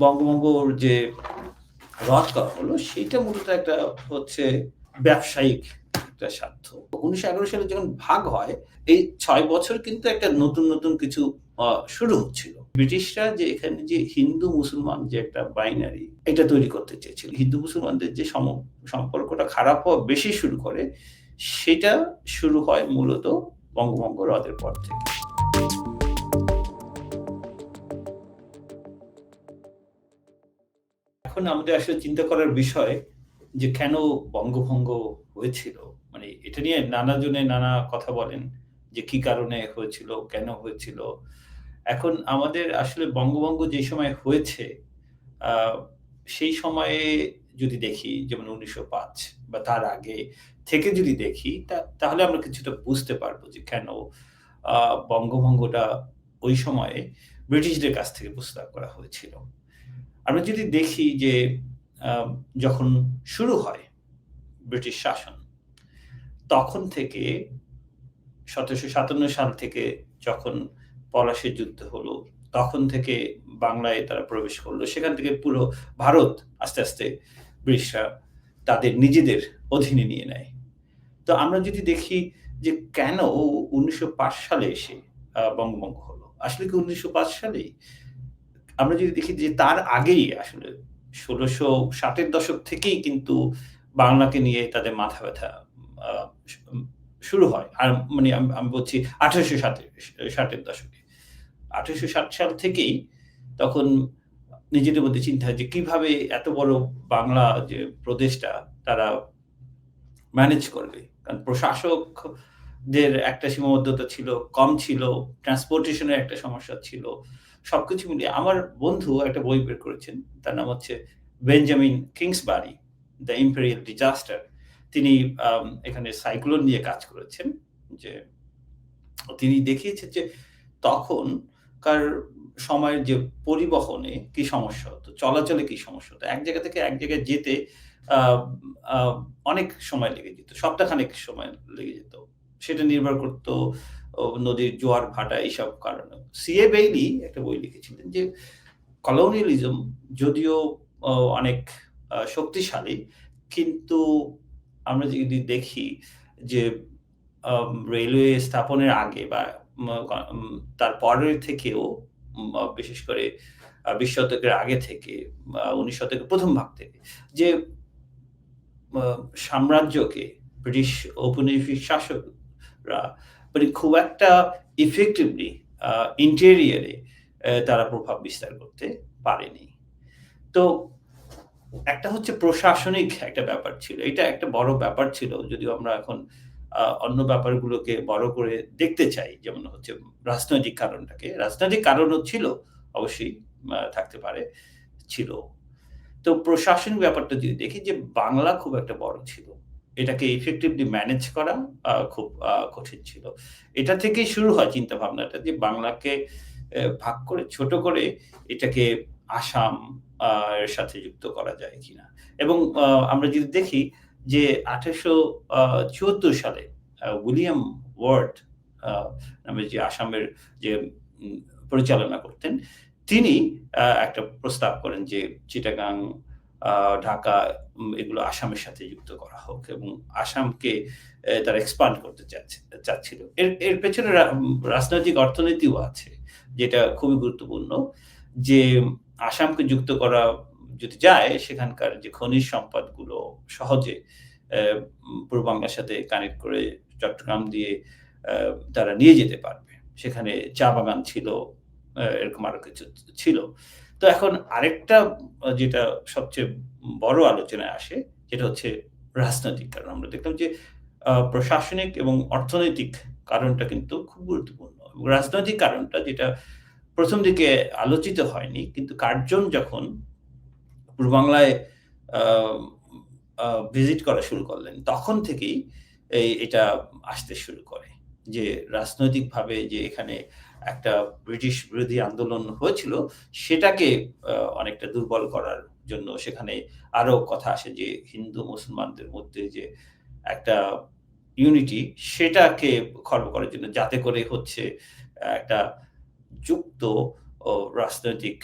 বঙ্গভঙ্গর যে রদ করা হলো সেটা মূলত একটা হচ্ছে ব্যবসায়িক একটা স্বার্থ। উনিশশো এগারো সালে যখন ভাগ হয়, এই ছয় বছর কিন্তু একটা নতুন নতুন কিছু শুরু হচ্ছিল। ব্রিটিশরা যে এখানে যে হিন্দু মুসলমান যে একটা বাইনারি এটা তৈরি করতে চেয়েছিল। হিন্দু মুসলমানদের যে সম- সম্পর্কটা খারাপ হওয়া বেশি শুরু করে, সেটা শুরু হয় মূলত বঙ্গভঙ্গ রদের পর থেকে। এখন আমাদের আসলে চিন্তা করার বিষয় যে কেন বঙ্গভঙ্গ হয়েছিল? মানে এটা নিয়ে নানা জনে নানা কথা বলেন যে কি কারণে হয়েছিল, কেন হয়েছিল। এখন আমাদের আসলে বঙ্গভঙ্গ যে সময় হয়েছে সেই সময়ে যদি দেখি, যেমন উনিশশো পাঁচ বা তার আগে থেকে যদি দেখি তাহলে আমরা কিছুটা বুঝতে পারব যে কেন বঙ্গভঙ্গটা ওই সময়ে ব্রিটিশদের কাছ থেকে প্রস্তাব করা হয়েছিল। আমরা যদি দেখি যে যখন শুরু হয় ব্রিটিশ শাসন, তখন থেকে সতেরোশো সাতান্ন সাল থেকে যখন পলাশের যুদ্ধ হলো, তখন থেকে বাংলায় তারা প্রবেশ করল। সেখান থেকে পুরো ভারত আস্তে আস্তে ব্রিটিশরা তাদের নিজেদের অধীনে নিয়ে নেয়। তো আমরা যদি দেখি যে কেন উনিশশো পাঁচ সালে এসে বঙ্গভঙ্গ হলো। আসলে কি উনিশশো পাঁচ সালেই? আমরা যদি দেখি যে তার আগেই আসলে ষোলোশো ষাটের দশক থেকেই কিন্তু বাংলাকে নিয়ে তাদের মাথা ব্যথা শুরু হয়। আর মানে আমি- বলছি আঠারোশো ষাটের ষাটের দশকে। আঠারোশো ষাট সাল থেকেই তখন নিজেদের মধ্যে চিন্তা হয় যে কীভাবে এত বড় বাংলা যে প্রদেশটা তারা ম্যানেজ করবে। কারণ প্রশাসকদের একটা সীমাবদ্ধতা ছিল, কম ছিল ট্রান্সপোর্টেশনের একটা সমস্যা ছিল। সবকিছু মিলিয়ে আমার বন্ধু একটা বই বের করেছেন, তার নাম হচ্ছে Benjamin Kingsbury, the imperial disaster. তিনি এখানে সাইক্লোন নিয়ে কাজ করেছেন, যে তিনি দেখিয়েছেন যে তখনকার সময়ের যে পরিবহনে কি সমস্যা হতো, চলাচলে কি সমস্যা হতো, এক জায়গা থেকে এক জায়গায় যেতে অনেক সময় লেগে যেত, সপ্তাহখানেক সময় লেগে যেত। সেটা নির্ভর করতো নদীর জোয়ার ভাটা এইসব কারণে। সিএ বেইলি একটা বই লিখেছিলেন যে কলোনিয়ালিজম যদিও অনেক শক্তিশালী, কিন্তু আমরা যদি দেখি যে রেলওয়ে স্থাপনের আগে বা তার পরের থেকেও বিশেষ করে বিশ শতকের আগে থেকে উনিশ শতকের প্রথম ভাগ থেকে, যে সাম্রাজ্যকে ব্রিটিশ ঔপনিবেশিক শাসকরা মানে খুব একটা ইফেক্টিভলি ইন্টেরিয়ারে তারা প্রভাব বিস্তার করতে পারেনি। তো একটা হচ্ছে প্রশাসনিক একটা ব্যাপার ছিল। এটা একটা বড় ব্যাপার ছিল, যদিও আমরা এখন অন্য ব্যাপারগুলোকে বড় করে দেখতে চাই, যেমন হচ্ছে রাজনৈতিক কারণটাকে। রাজনৈতিক কারণও ছিল, অবশ্যই থাকতে পারে, ছিল। তো প্রশাসনিক ব্যাপারটা যদি দেখি যে বাংলা খুব একটা বড় ছিল এটাকে ইফেক্টিভলি ম্যানেজ করা খুব কঠিন ছিল। এটা থেকেই শুরু হয় চিন্তা ভাবনাটা যে বাংলাকে ভাগ করে, ছোট করে এটাকে আসাম এর সাথে যুক্ত করা যায় কিনা। এবং আমরা যদি দেখি যে আঠারোশো চুয়াত্তর সালে উইলিয়াম ওয়ার্ড নামে যে আসামের যে পরিচালনা করতেন, তিনি একটা প্রস্তাব করেন যে চিটাগাং ঢাকা এগুলো আসামের সাথে যুক্ত করা হোক এবং আসামকে তারা এক্সপান্ড করতে চাচ্ছে, চাচ্ছিল। এর এর পেছনে রাজনৈতিক অর্থনীতিও আছে, যেটা খুবই গুরুত্বপূর্ণ। যে, আসামকে যুক্ত করা যদি যায়, সেখানকার যে খনিজ সম্পদগুলো সহজে পূর্ব বাংলার সাথে কানেক্ট করে চট্টগ্রাম দিয়ে তারা নিয়ে যেতে পারবে। সেখানে চা বাগান ছিল এরকম আরও কিছু ছিল। তো এখন আরেকটা, যেটা সবচেয়ে বড় আলোচনায় আসে, যেটা হচ্ছে রাজনৈতিক কারণ। আমরা দেখলাম যে প্রশাসনিক এবং অর্থনৈতিক কারণটা কিন্তু খুব গুরুত্বপূর্ণ। রাজনৈতিক কারণটা যেটা প্রথম দিকে আলোচিত হয়নি, কিন্তু কার্জন যখন পূর্ব বাংলায় ভিজিট করা শুরু করলেন, তখন থেকেই এই এটা আসতে শুরু করে। যে রাজনৈতিকভাবে যে এখানে একটা ব্রিটিশ বিরোধী আন্দোলন হয়েছিল সেটাকে অনেকটা দুর্বল করার জন্য সেখানে আরও কথা আসে যে হিন্দু মুসলমানদের মধ্যে যে একটা ইউনিটি সেটাকে খর্ব করার জন্য যাতে করে হচ্ছে একটা যুক্ত রাজনৈতিক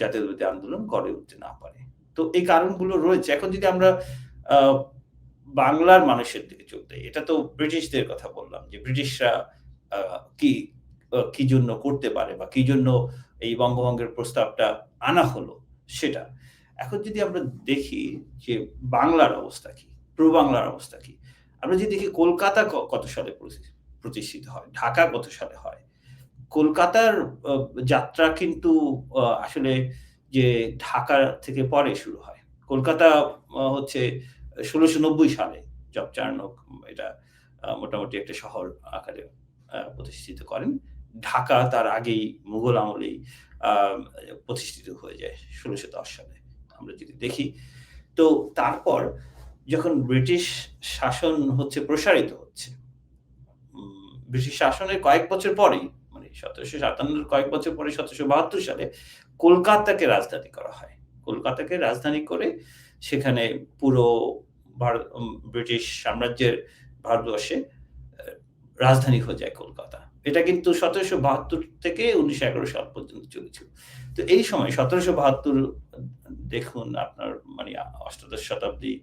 জাতীয়তাবাদী আন্দোলন গড়ে উঠতে না পারে। তো এই কারণগুলো রয়েছে। এখন যদি আমরা বাংলার মানুষের দিকে দেই, এটা তো ব্রিটিশদের কথা বললাম যে ব্রিটিশরা কি কি জন্য করতে পারে বা কি জন্য এই বঙ্গভঙ্গের প্রস্তাবটা আনা হলো সেটা। এখন যদি আমরা দেখি যে বাংলার অবস্থা কি? পূর্ব বাংলার অবস্থা কি? আমরা যদি দেখি কলকাতা কত সালে প্রতি প্রতিষ্ঠিত হয়, ঢাকা কত সালে হয়। কলকাতার যাত্রা কিন্তু আসলে যে ঢাকা থেকে পরে শুরু হয়। কলকাতা হচ্ছে ১৬৯০ সালে জব চার্নক এটা মোটামুটি একটা শহর আকারে প্রতিষ্ঠিত করেন। ঢাকা তার আগেই মুঘল আমলেই প্রতিষ্ঠিত হয়ে যায় ১৬১০ সালে। আমরা যদি দেখি। তো তারপর যখন ব্রিটিশ শাসন হচ্ছে, প্রসারিত হচ্ছে। ব্রিটিশ শাসনের কয়েক বছর পরেই মানে ১৭৫৭ এর কয়েক বছর পরে ১৭৭২ সালে কলকাতাকে রাজধানী করা হয়। কলকাতাকে রাজধানী করে সেখানে পুরো ভারত ব্রিটিশ সাম্রাজ্যের ভারতবর্ষে রাজধানী হয়ে যায় কলকাতা। এটা কিন্তু ১৭৭২ থেকে ১৯১১ সাল পর্যন্ত চলেছিল। তো এই সময় ১৭৭২ দেখুন আপনার মানে অষ্টাদশ শতাব্দী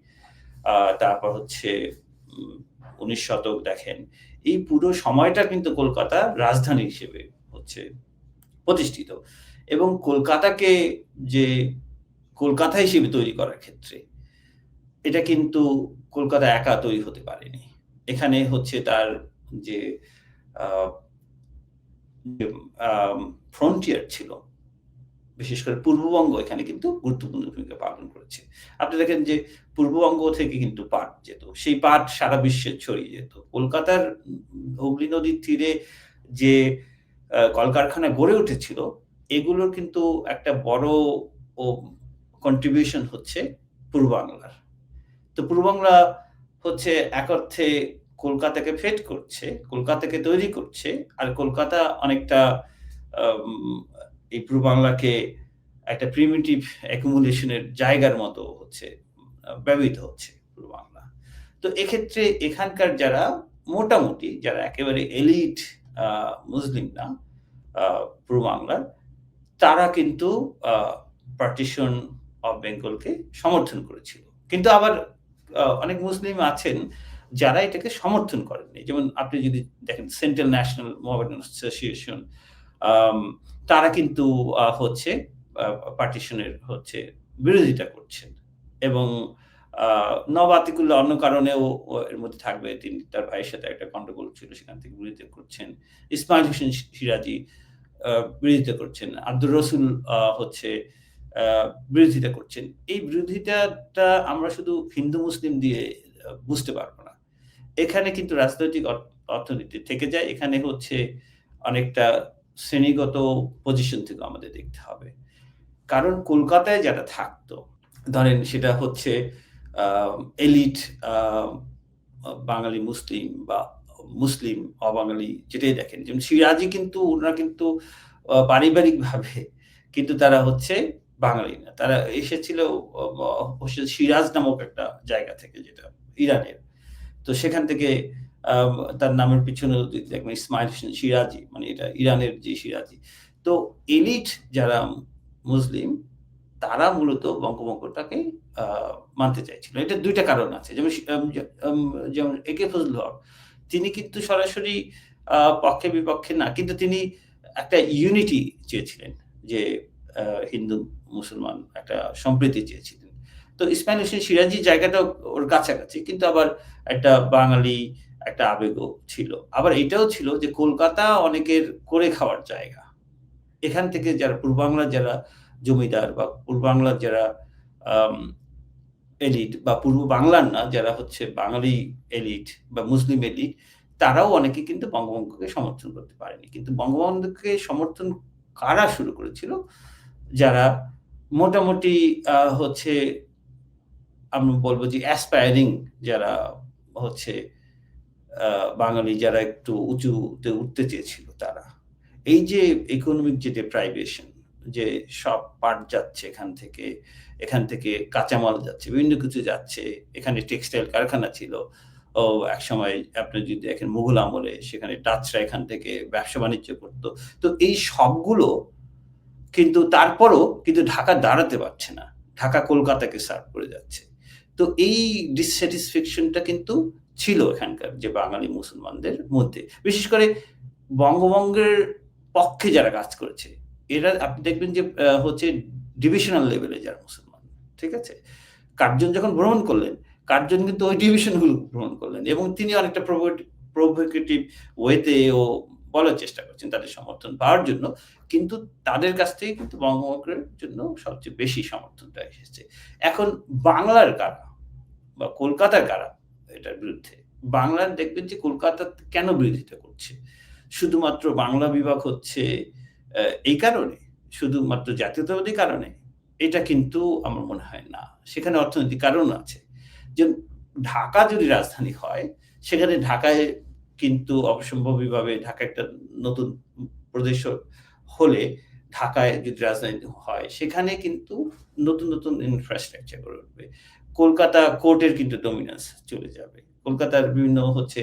তারপর হচ্ছে উনিশ শতক দেখেন। এই পুরো সময়টা কিন্তু কলকাতা রাজধানী হিসেবে হচ্ছে প্রতিষ্ঠিত। এবং কলকাতাকে যে কলকাতা হিসেবে তৈরি করার ক্ষেত্রে এটা কিন্তু কলকাতা একা তৈরি হতে পারেনি। এখানে হচ্ছে তার যে ফ্রন্টিয়ার ছিল। বিশেষ করে পূর্ববঙ্গ এখানে কিন্তু গুরুত্বপূর্ণ ভূমিকা পালন করেছে। আপনি দেখেন যে পূর্ববঙ্গ থেকে কিন্তু পাট যেত। সেই পাট সারা বিশ্বে ছড়িয়ে যেত। কলকাতার হুগলি নদীর তীরে যে কলকারখানা গড়ে উঠেছিল, এগুলোর কিন্তু একটা বড় ও কন্ট্রিবিউশন হচ্ছে পূর্ব বাংলার। তো পূর্ব বাংলা হচ্ছে এক অর্থে কলকাতাকে ফেড করছে, কলকাতাকে তৈরি করছে। আর কলকাতা অনেকটা এই পূর্ব বাংলাকে একটা প্রিমিটিভ অ্যাকুমুলেশন এর জায়গার মতো হচ্ছে ব্যবহৃত হচ্ছে পূর্ব বাংলা। তো এক্ষেত্রে এখানকার যারা মোটামুটি যারা একেবারে এলিট মুসলিম না পূর্ব বাংলার, তারা কিন্তু পার্টিশন অফ বেঙ্গলকে সমর্থন করেছিল। কিন্তু আবার অনেক মুসলিম আছেন যারা এটাকে সমর্থন করেননি। যেমন আপনি যদি দেখেন সেন্ট্রাল ন্যাশনাল মোহামেডান অ্যাসোসিয়েশন তারা কিন্তু হচ্ছে, আ পার্টিশন এর হচ্ছে বিরোধিতা করছেন। এবং নওয়াব আতিকুল্লাহ অন্য কারণেও এর মধ্যে থাকবে। তিনি তার ভাইয়ের সাথে একটা গন্ডগোল ছিল, সেখান থেকে বিরোধিতা করছেন। ইসমাইল হোসেন সিরাজী বিরোধিতা করছেন। আব্দুর রসুল হচ্ছে বিরোধিতা করছেন। এই বিরোধিতাটা আমরা শুধু হিন্দু, মুসলিম দিয়ে বুঝতে পারব না। এখানে কিন্তু রাজনৈতিক অর্থনীতি থেকে যায়। এখানে হচ্ছে অনেকটা শ্রেণীগত পজিশন থেকে আমাদের দেখতে হবে। কারণ কলকাতায় যারা থাকতো, ধরেন সেটা হচ্ছে এলিট বাঙালি মুসলিম বা মুসলিম অবাঙালি যেটাই দেখেন। যেমন সিরাজী কিন্তু ওনারা কিন্তু পারিবারিকভাবে কিন্তু তারা হচ্ছে বাঙালি না। তারা এসেছিল সিরাজ নামক একটা জায়গা থেকে যেটা ইরানের। তো সেখান থেকে তার নামের পিছনে দেখবেন ইসমাইল সিরাজী মানে এটা ইরানের যে সিরাজি তো এলিট যারা মুসলিম, তারা মূলত বঙ্গভঙ্গটাকে মানতে চাইছিল। এটার দুইটা কারণ আছে। যেমন যেমন এ কে ফজলুল হক, তিনি কিন্তু সরাসরি পক্ষে বিপক্ষে না। কিন্তু তিনি একটা ইউনিটি চেয়েছিলেন যে হিন্দু মুসলমান একটা সম্প্রীতি চেয়েছিলেন। তো হোসেন সিরাজীর জায়গাটাও ওর কাছাকাছি। কিন্তু আবার একটা বাঙালি একটা আবেগও ছিল। আবার এটাও ছিল যে কলকাতা অনেকের করে খাওয়ার জায়গা। এখান থেকে যারা পূর্ব বাংলার যারা জমিদার বা পূর্ব বাংলার যারা এলিট বা পূর্ব বাংলার না, যারা হচ্ছে বাঙালি এলিট বা মুসলিম এলিট তারাও অনেকে কিন্তু বঙ্গবন্ধুকে সমর্থন করতে পারেনি। কিন্তু বঙ্গবন্ধুকে সমর্থন কারা শুরু করেছিল? যারা মোটামুটি হচ্ছে আমি বলব যে অ্যাসপায়ারিং যারা হচ্ছে বাঙালি যারা একটু উঁচুতে উঠতে চেয়েছিল তারা। এই যে ইকোনমিক যে deprivation যে সব পাট যাচ্ছে এখান থেকে, এখান থেকে কাঁচামাল যাচ্ছে, বিভিন্ন কিছু যাচ্ছে। এখানে টেক্সটাইল কারখানা ছিল। ও এক সময় আপনি যদি দেখেন মুঘল আমলে সেখানে টাচরা এখান থেকে ব্যবসা-বাণিজ্য করত। তো এই সবগুলো কিন্তু তারপরও কিন্তু ঢাকা দাঁড়াতে পারছে না। ঢাকা কলকাতাকে সার্ভ করে যাচ্ছে। তো এই ডিসস্যাটিসফ্যাকশনটা কিন্তু ছিল এখানকার যে বাঙালি মুসলমানদের মধ্যে। বিশেষ করে বঙ্গভঙ্গের পক্ষে যারা কাজ করেছে, এরা আপনি দেখবেন যে হচ্ছে ডিভিশনাল লেভেলে যারা মুসলমান। ঠিক আছে? কার্জন যখন ভ্রমণ করলেন, কার্জন কিন্তু ওই ডিভিশনগুলো ভ্রমণ করলেন এবং তিনি অনেকটা প্রভোকেটিভ ওয়েতে ও বলার চেষ্টা করছেন তাদের সমর্থন পাওয়ার জন্য। কিন্তু তাদের কাছ থেকে কিন্তু বঙ্গভঙ্গের জন্য সবচেয়ে বেশি সমর্থনটা এসেছে। এখন বাংলার কারা বা কলকাতার কারা এটার বিরুদ্ধে? বাংলার দেখবেন যে কলকাতা কেন বিরোধিতা করছে? শুধুমাত্র বাংলা বিভাগ হচ্ছে এই কারণে? শুধুমাত্র জাতীয়তাবাদী কারণে? এটা কিন্তু আমার মনে হয় না। সেখানে অর্থনৈতিক কারণ আছে। যে ঢাকা যদি রাজধানী হয়, সেখানে ঢাকায় কিন্তু অবশ্যম্ভাবীভাবে ঢাকা একটা নতুন প্রদেশ হলে ঢাকায় যদি রাজধানী হয়, সেখানে কিন্তু নতুন, নতুন ইনফ্রাস্ট্রাকচার গড়ে উঠবে। কলকাতা কোর্টের কিন্তু ডমিন্যান্স চলে যাবে। কলকাতার বিভিন্ন হচ্ছে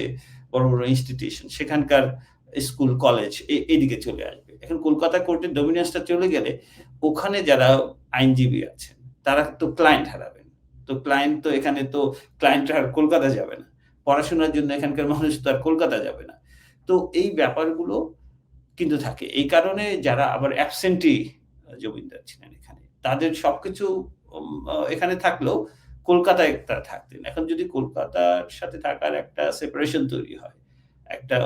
বড়, বড় ইনস্টিটিউশন সেখানকার স্কুল, কলেজ এদিকে চলে আসবে। এখন কলকাতা কোর্টের ডমিন্যান্সটা চলে গেলে ওখানে যারা আইনজীবী আছেন, তারা তো ক্লায়েন্ট হারাবেন। তো ক্লায়েন্ট তো এখানে তো ক্লায়েন্ট আর কলকাতা যাবে না। পড়াশোনার জন্য এখানকার মানুষ তো আর কলকাতা যাবে না। তো এই ব্যাপারগুলো কিন্তু থাকে। এই কারণে যারা আবার অ্যাবসেন্টি জমিদার ছিলেন এখানে, তাদের সবকিছু এখানে থাকলেও কলকাতায় তারা থাকতেন। এখন যদি কলকাতার সাথে থাকার একটা সেপারেশন তৈরি হয়, একটা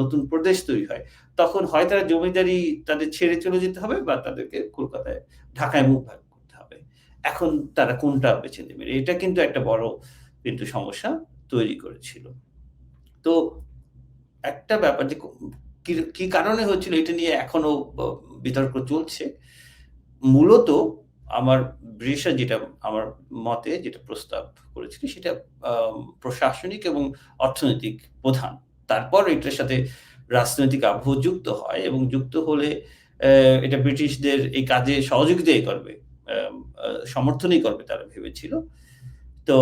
নতুন প্রদেশ তৈরি হয়, তখন হয় তারা জমিদারি তাদের ছেড়ে চলে যেতে হবে বা তাদেরকে কলকাতায় ঢাকায় মুখ ব্যাক করতে হবে। এখন তারা কোনটা বেছে নেবেন? এটা কিন্তু একটা বড় কিন্তু সমস্যা তৈরি করেছিল। তো একটা ব্যাপার যে ক কারণে হয়েছিল এটা নিয়ে এখনও বিতর্ক চলছে। মূলত আমার ব্রিটিশরা যেটা আমার মতে যেটা প্রস্তাব করেছিল সেটা প্রশাসনিক এবং অর্থনৈতিক প্রধান। তারপর এটার সাথে রাজনৈতিক আবহ যুক্ত হয় এবং যুক্ত হলে এটা ব্রিটিশদের এই কাজে সহযোগিতাই করবে। সমর্থনই করবে তারা ভেবেছিল। তো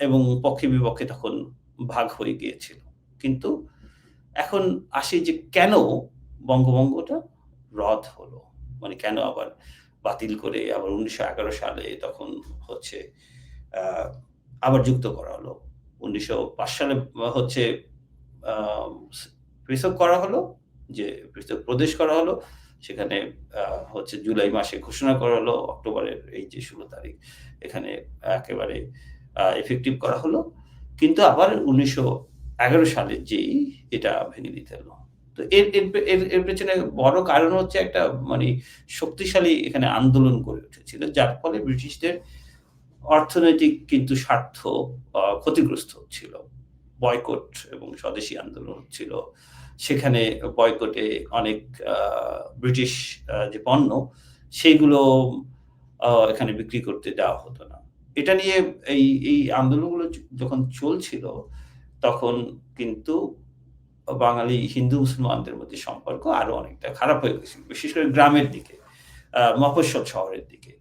এবং পক্ষে বিপক্ষে তখন ভাগ হয়ে গিয়েছিল। কিন্তু এখন আসি যে কেন বঙ্গভঙ্গটা রদ হলো? মানে কেন আবার বাতিল করে আবার ১৯১১ সালে তখন হচ্ছে আবার যুক্ত করা হলো। ১৯০৫ সালে হচ্ছে পৃথক করা হলো, যে পৃথক প্রদেশ করা হলো। সেখানে হচ্ছে জুলাই মাসে ঘোষণা করা হলো অক্টোবরের এই যে ১৬ তারিখ এখানে একেবারে এফেক্টিভ করা হলো। কিন্তু আবার ১৯১১ সালে যেই এটা ভেঙে দিতে হলো। তো এর এর এর পেছনে বড় কারণ হচ্ছে একটা মানে শক্তিশালী এখানে আন্দোলন গড়ে উঠেছিল। যার ফলে ব্রিটিশদের অর্থনৈতিক কিন্তু স্বার্থ ক্ষতিগ্রস্ত হচ্ছিল। বয়কট এবং স্বদেশী আন্দোলন হচ্ছিল। সেখানে বয়কটে অনেক ব্রিটিশ যে পণ্য সেইগুলো এখানে বিক্রি করতে দেওয়া হতো না। এটা নিয়ে এই এই আন্দোলনগুলো যখন চলছিল, তখন কিন্তু বাঙালি হিন্দু মুসলমানদের মধ্যে সম্পর্ক আরও অনেকটা খারাপ হয়ে গেছিল। বিশেষ করে গ্রামের দিকে, মফস্বল শহরের দিকে।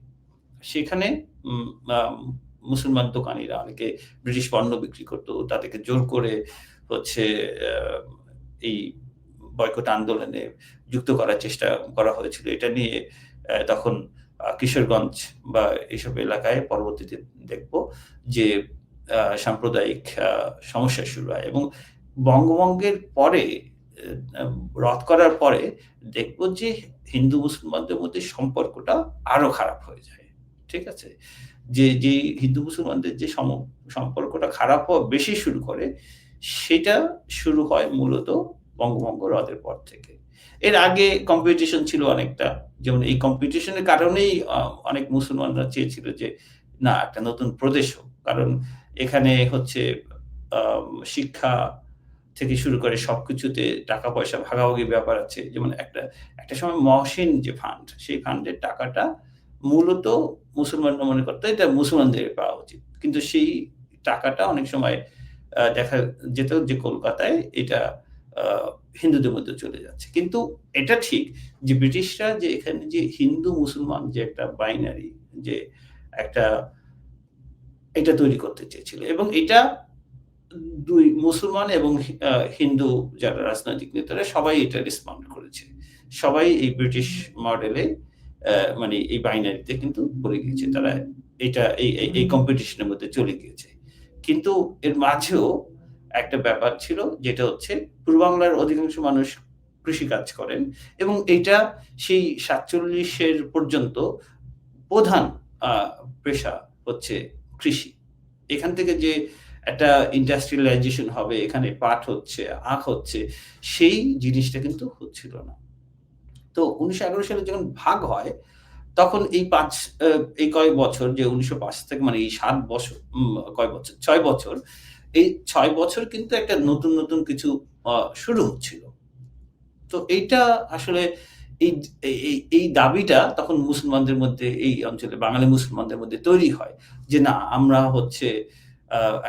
সেখানে মুসলমান দোকানিরা অনেকে ব্রিটিশ পণ্য বিক্রি করতো তাদেরকে জোর করে হচ্ছে এই বয়কট আন্দোলনে যুক্ত করার চেষ্টা করা হয়েছিল। এটা নিয়ে তখন কিশোরগঞ্জ বা এসব এলাকায় পরবর্তীতে দেখব যে সাম্প্রদায়িক সমস্যা শুরু হয় এবং বঙ্গভঙ্গের পরে রদ করার পরে দেখব যে হিন্দু মুসলমানদের মধ্যে সম্পর্কটা আরও খারাপ হয়ে যায়। ঠিক আছে? যে যে হিন্দু মুসলমানদের যে সম সম্পর্কটা খারাপ হওয়া বেশি শুরু করে, সেটা শুরু হয় মূলত বঙ্গভঙ্গ রদের পর থেকে। এর আগে কম্পিটিশন ছিল অনেকটা। যেমন এই কম্পিটিশনের কারণেই অনেক মুসলমানরা চেয়েছিল যে না একটা নতুন প্রদেশ হোক। কারণ এখানে হচ্ছে শিক্ষা থেকে শুরু করে সবকিছুতে টাকা-পয়সা ভাগাভাগি ব্যাপার আছে। যেমন একটা একটা সময় মহসিন যে ফান্ড, সেই ফান্ডের টাকাটা মূলত মুসলমানরা মনে করত এটা মুসলমানদের পাওয়া উচিত। কিন্তু সেই টাকাটা অনেক সময় দেখা যেত যে কলকাতায় এটা হিন্দুদের মধ্যে চলে যাচ্ছে। কিন্তু এটা ঠিক যে ব্রিটিশরা যে এখানে যে হিন্দু মুসলমান যে একটা বাইনারি যে একটা এটা তৈরি করতে চেয়েছিল এবং এটা ২ মুসলমান এবং হিন্দু যারা রাজনৈতিক নেতারা সবাই এটা রেসপন্ড করেছে। সবাই এই ব্রিটিশ মডেলে মানে এই বাইনারিতে কিন্তু পড়ে গিয়েছে। তারা এটা, এই, এই- কম্পিটিশনের মধ্যে চলে গিয়েছে। কিন্তু এর মাঝেও একটা ব্যাপার ছিল যেটা হচ্ছে পূর্বাংলার অধিকাংশ মানুষ কৃষিকাজ করেন এবং এটা সেই সাতচল্লিশের পর্যন্ত প্রধান পেশা হচ্ছে কৃষি। এখান থেকে যে একটা ইন্ডাস্ট্রিয়ালাইজেশন হবে, এখানে পাট হচ্ছে, আখ হচ্ছে, সেই জিনিসটা কিন্তু হচ্ছিল না। তো উনিশশো এগারো সালে যখন ভাগ হয়, তখন এই পাঁচ এই কয় বছর যে উনিশশো পাঁচ থেকে মানে এই সাত বছর কয় বছর, ছয় বছর, এই ছয় বছর কিন্তু একটা নতুন নতুন কিছু শুরু হচ্ছিল। তো এইটা আসলে এই, এই- এই দাবিটা তখন মুসলমানদের মধ্যে, এই অঞ্চলে, বাঙালি মুসলমানদের মধ্যে তৈরি হয় যে না, আমরা হচ্ছে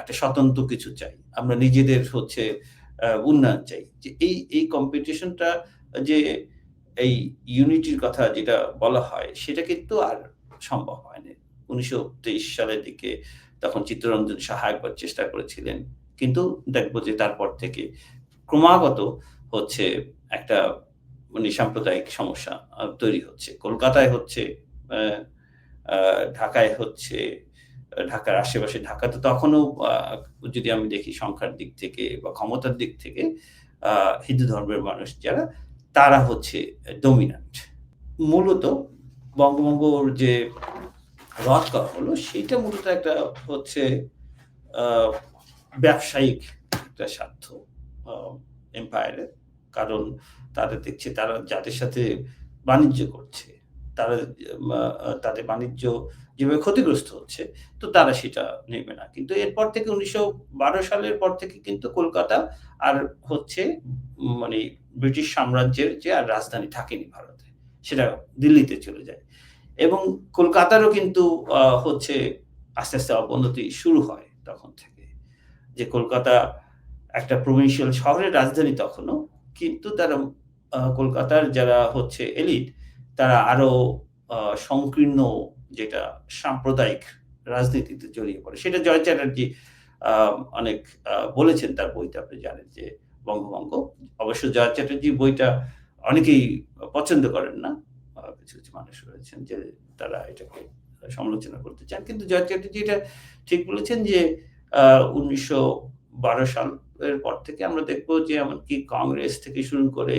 একটা স্বতন্ত্র কিছু চাই। আমরা নিজেদের হচ্ছে উন্নয়ন চাই। যে এই এই কম্পিটিশনটা যে এই ইউনিটির কথা যেটা বলা হয়, সেটা কিন্তু আর সম্ভব হয়নি উনিশশো তেইশ সালের দিকে তখন চিত্তরঞ্জন সাহা একবার চেষ্টা করেছিলেন। কিন্তু দেখব যে তারপর থেকে ক্রমাগত হচ্ছে একটা মানে সাম্প্রদায়িক সমস্যা তৈরি হচ্ছে। কলকাতায় হচ্ছে ঢাকায় হচ্ছে ঢাকার আশেপাশে ঢাকা। তো তখনও যদি আমি দেখি সংখ্যার দিক থেকে বা ক্ষমতার দিক থেকে হিন্দু ধর্মের মানুষ যারা, তারা হচ্ছে ডমিন্যান্ট মূলত বঙ্গবঙ্গর যে রদ করা হলো সেইটা মূলত একটা হচ্ছে ব্যবসায়িক একটা স্বার্থ এম্পায়ারের কারণ তারা দেখছে তারা যাদের সাথে বাণিজ্য করছে, তারা তাদের বাণিজ্য যেভাবে ক্ষতিগ্রস্ত হচ্ছে, তো তারা সেটা নেবে না। কিন্তু এরপর থেকে উনিশশো বারো সালের পর থেকে কিন্তু কলকাতা আর হচ্ছে মানে ব্রিটিশ সাম্রাজ্যের যে আর রাজধানী থাকেনি ভারতে, সেটা দিল্লিতে চলে যায়। এবং কলকাতারও কিন্তু হচ্ছে আস্তে আস্তে অবনতি শুরু হয় তখন থেকে। যে কলকাতা একটা প্রভিন্সিয়াল শহরের রাজধানী তখনও, কিন্তু তারা কলকাতার যারা হচ্ছে এলিট তারা আরও সংকীর্ণ যেটা সাম্প্রদায়িক রাজনীতিতে জড়িয়ে পড়ে, সেটা জয় চ্যাটার্জি অনেক বলেছেন তার বইতে, আপনি জানেন যে বঙ্গভঙ্গ। অবশ্য জয় চ্যাটার্জি বইটা অনেকেই পছন্দ করেন না কিছু কিছু মানুষ রয়েছেন যে তারা এটাকে সমালোচনা করতে চান। কিন্তু জয় চ্যাটার্জি এটা ঠিক বলেছেন যে উনিশশো বারো সালের পর থেকে আমরা দেখব যে এমনকি কংগ্রেস থেকে শুরু করে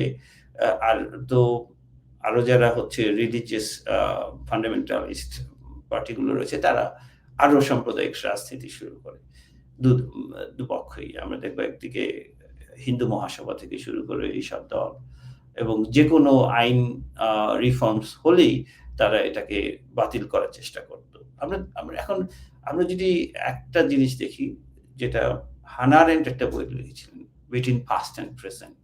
আর তো আরও যারা হচ্ছে রিলিজিয়াস ফান্ডামেন্টালিস্ট পার্টিগুলো রয়েছে, তারা আরও সাম্প্রদায়িক রাজনীতি শুরু করে। দু, দুপক্ষই। আমরা দেখব একদিকে হিন্দু মহাসভা থেকে শুরু করে এইসব দল এবং যে কোনো আইন রিফর্মস হলেই তারা এটাকে বাতিল করার চেষ্টা করতো। আমরা আমরা এখন, আমরা যদি একটা জিনিস দেখি, যেটা হানারেন্ট একটা বই লিখেছিলেন between past and present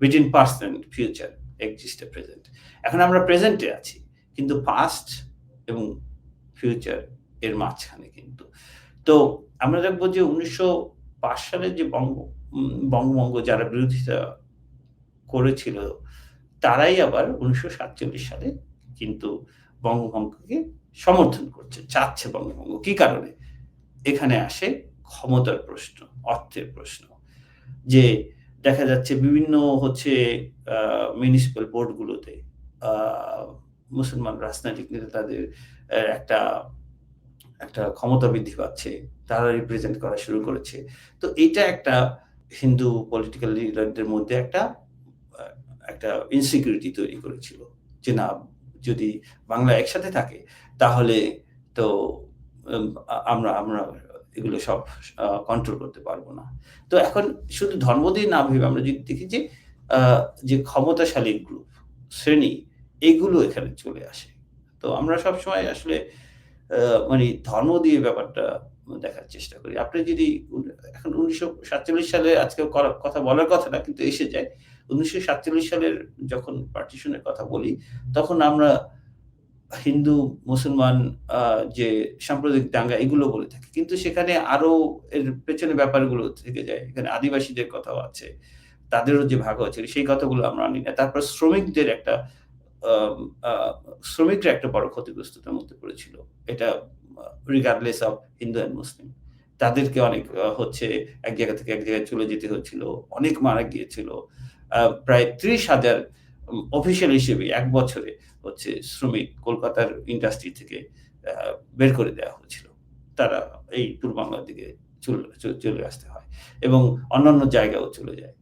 between past and future exist present এখন আমরা প্রেজেন্টে আছি, কিন্তু পাস্ট এবং ফিউচার এর মাঝখানে কিন্তু। তো আমরা দেখব যে উনিশশো পাঁচ সালে যে বঙ্গ বঙ্গভঙ্গ যারা বিরোধিতা করেছিল, তারাই আবার উনিশশো সাতচল্লিশ সালে কিন্তু বঙ্গভঙ্গকে সমর্থন করছে, চাচ্ছে বঙ্গভঙ্গ। কি কারণে? এখানে আসে ক্ষমতার প্রশ্ন, অর্থের প্রশ্ন। যে দেখা যাচ্ছে বিভিন্ন হচ্ছে মিউনিসিপ্যাল বোর্ডগুলোতে মুসলমান রাজনৈতিক নেতাদের আহ, একটা একটা ক্ষমতা বৃদ্ধি পাচ্ছে তারা রিপ্রেজেন্ট করা শুরু করেছে। তো এটা একটা হিন্দু পলিটিক্যাল লিডারদের মধ্যে একটা একটা ইনসিকিউরিটি তৈরি করেছিল যে না যদি বাংলা একসাথে থাকে তাহলে তো আমরা আমরা এগুলো সব কন্ট্রোল করতে পারব না। তো এখন শুধু ধর্ম দিয়ে না ভেবে আমরা যদি দেখি যে যে ক্ষমতাশালী গ্রুপ শ্রেণি, এগুলো এখানে চলে আসে। তো আমরা সবসময় আসলে মানে ধর্ম দিয়ে ব্যাপারটা দেখার চেষ্টা করি। আপনি যদি এখন উনিশশো সাতচল্লিশ সালে আজকে কথা বলার কথা না, কিন্তু এসে যায়, উনিশশো সাতচল্লিশ সালের যখন পার্টিশনের কথা বলি, তখন আমরা হিন্দু, মুসলমান যে সাম্প্রদায়িক দাঙ্গা, এগুলো বলে থাকি। কিন্তু সেখানে আরও এর পেছনে ব্যাপারগুলো থেকে যায়। এখানে আদিবাসীদের কথাও আছে। তাদেরও যে ভাগ আছে সেই কথাগুলো আমরা আনি না। তারপর শ্রমিকদের একটা শ্রমিকরা একটা বড় ক্ষতিগ্রস্ততার মধ্যে পড়েছিল। এটা regardless of Hindu and Muslim. তাদেরকে অনেক হচ্ছে এক জায়গা থেকে এক জায়গায় চলে যেতে হচ্ছিল অনেক মারা গিয়েছিল। প্রায় ত্রিশ হাজার অফিসিয়াল হিসেবে এক বছরে হচ্ছে শ্রমিক কলকাতার ইন্ডাস্ট্রি থেকে বের করে দেওয়া হয়েছিল। তারা এই পূর্ব বাংলার দিকে চলে আসতে হয় এবং অন্যান্য জায়গাও চলে যায়।